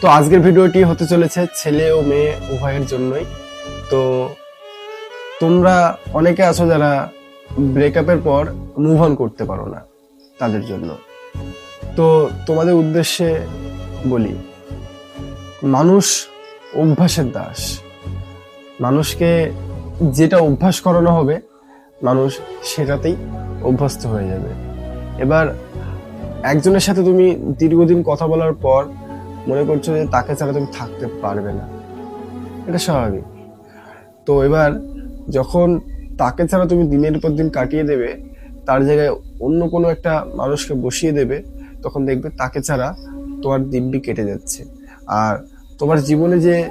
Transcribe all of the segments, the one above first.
তো আজকের ভিডিওটি হতে চলেছে ছেলে ও মেয়ে উভয়ের জন্যই। তো তোমরা অনেকে আছো যারা ব্রেকআপের পর মুভ অন করতে পারো না তাদের জন্য। তো তোমাদের উদ্দেশ্যে বলি, মানুষ অভ্যাসের দাস। মানুষকে যেটা অভ্যাস করানো হবে, মানুষ সেটাতেই অভ্যস্ত হয়ে যাবে। এবার একজনের সাথে তুমি দীর্ঘদিন কথা বলার পর মনে করছ যে তাকে ছাড়া তুমি থাকতে পারবে না। এটা স্বাভাবিক। তো এবার যখন তাকে ছাড়া তুমি দিনের পর দিন কাটিয়ে দেবে, তার জায়গায় অন্য কোনো একটা মানুষকে বসিয়ে দেবে, তখন দেখবে তাকে ছাড়া তোমার দিব্যি কেটে যাচ্ছে। আর তোমার জীবনে যে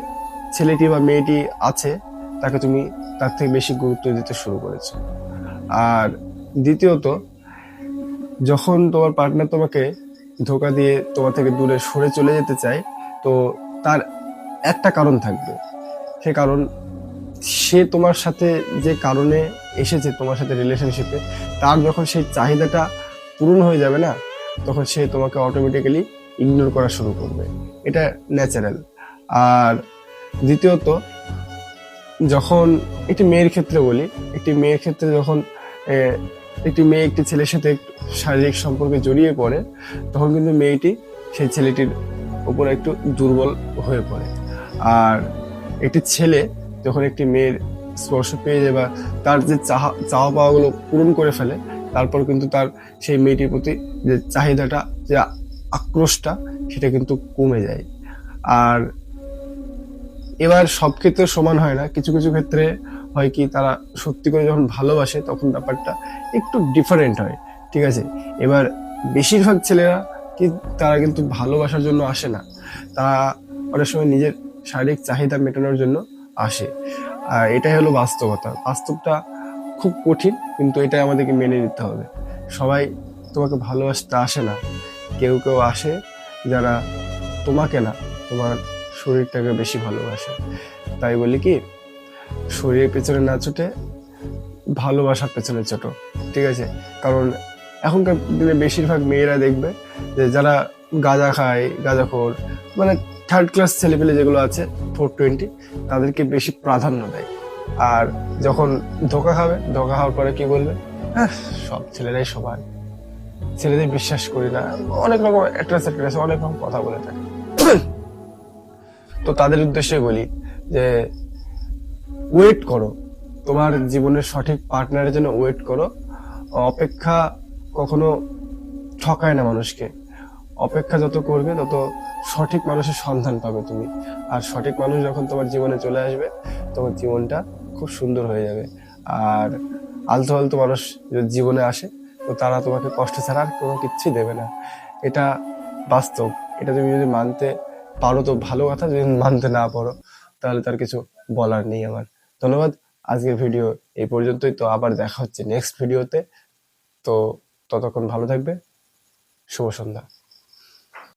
ছেলেটি বা মেয়েটি আছে, তাকে তুমি তার থেকে বেশি গুরুত্ব দিতে শুরু করেছ। আর দ্বিতীয়ত, যখন তোমার পার্টনার তোমাকে ধোকা দিয়ে তোমার থেকে দূরে সরে চলে যেতে চায় তো তার একটা কারণ থাকবে। সে কারণ, সে তোমার সাথে যে কারণে এসেছে, তোমার সাথে রিলেশনশিপে তার যখন সেই চাহিদাটা পূরণ হয়ে যাবে না, তখন সে তোমাকে অটোমেটিক্যালি ইগনোর করা শুরু করবে। এটা ন্যাচারাল আর দ্বিতীয়ত, যখন একটি মেয়ের ক্ষেত্রে বলি, একটি মেয়ের ক্ষেত্রে যখন একটি মেয়ে একটি ছেলের সাথে শারীরিক সম্পর্কে জড়িয়ে পড়ে, তখন কিন্তু মেয়েটি সেই ছেলেটির উপর একটু দুর্বল হয়ে পড়ে। আর একটি ছেলে যখন একটি মেয়ের স্পর্শ পেয়ে যায় বা তার যে চাহা চাওয়া পাওয়াগুলো পূরণ করে ফেলে, তারপর কিন্তু তার সেই মেয়েটির প্রতি যে চাহিদাটা, যে আক্রোশটা, সেটা কিন্তু কমে যায়। আর এবার সব ক্ষেত্রে সমান হয় না। কিছু কিছু ক্ষেত্রে হয় কি তারা সত্যি করে যখন ভালোবাসে তখন ব্যাপারটা একটু ডিফারেন্ট হয়, ঠিক আছে? এবার বেশিরভাগ ছেলেরা কি তারা কিন্তু ভালোবাসার জন্য আসে না। তারা অনেক সময় নিজের শারীরিক চাহিদা মেটানোর জন্য আসে। আর এটাই হলো বাস্তবতা। বাস্তবটা খুব কঠিন, কিন্তু এটাই আমাদেরকে মেনে নিতে হবে। সবাই তোমাকে ভালোবাসতে আসে না। কেউ কেউ আসে যারা তোমাকে না, তোমার শরীরটাকে বেশি ভালোবাসে। তাই বলি কি শরীরের পেছনে না ছুটে ভালোবাসার পেছনে ছোটো, ঠিক আছে? কারণ এখনকার দিনে বেশিরভাগ মেয়েরা দেখবে যে যারা গাঁজা খায়, গাঁজাখোর মানে থার্ড ক্লাস ছেলেপেলে যেগুলো আছে ফোর টোয়েন্টি তাদেরকে বেশি প্রাধান্য দেয়। আর যখন ধোকা খাবে, ধোকা খাওয়ার পরে কি বলবে? হ্যাঁ সব ছেলেরাই সবাই ছেলেদের বিশ্বাস করি না। অনেক রকম অ্যাট্রাস অ্যাট্রাস অনেক রকম কথা বলে থাকে। তো তাদের উদ্দেশ্যে বলি যে ওয়েট করো। তোমার জীবনের সঠিক পার্টনারের জন্য ওয়েট করো। অপেক্ষা কখনো ঠকায় না মানুষকে। অপেক্ষা যত করবে, তত সঠিক মানুষের সন্ধান পাবে তুমি। আর সঠিক মানুষ যখন তোমার জীবনে চলে আসবে, তোমার জীবনটা খুব সুন্দর হয়ে যাবে। আর আলতো আলতো মানুষ যদি জীবনে আসে, তো তারা তোমাকে কষ্ট ছাড়া আর কোনো কিচ্ছুই দেবে না। এটা বাস্তব। এটা তুমি যদি মানতে পারো, তো ভালো কথা। যদি মানতে না পারো, তাহলে তার কিছু বলার নেই আমার। ধন্যবাদ, আজকের ভিডিও এই পর্যন্তই। তো আবার দেখা হচ্ছে নেক্সট ভিডিওতে তো ততক্ষণ ভালো থাকবে, শুভ সন্ধ্যা।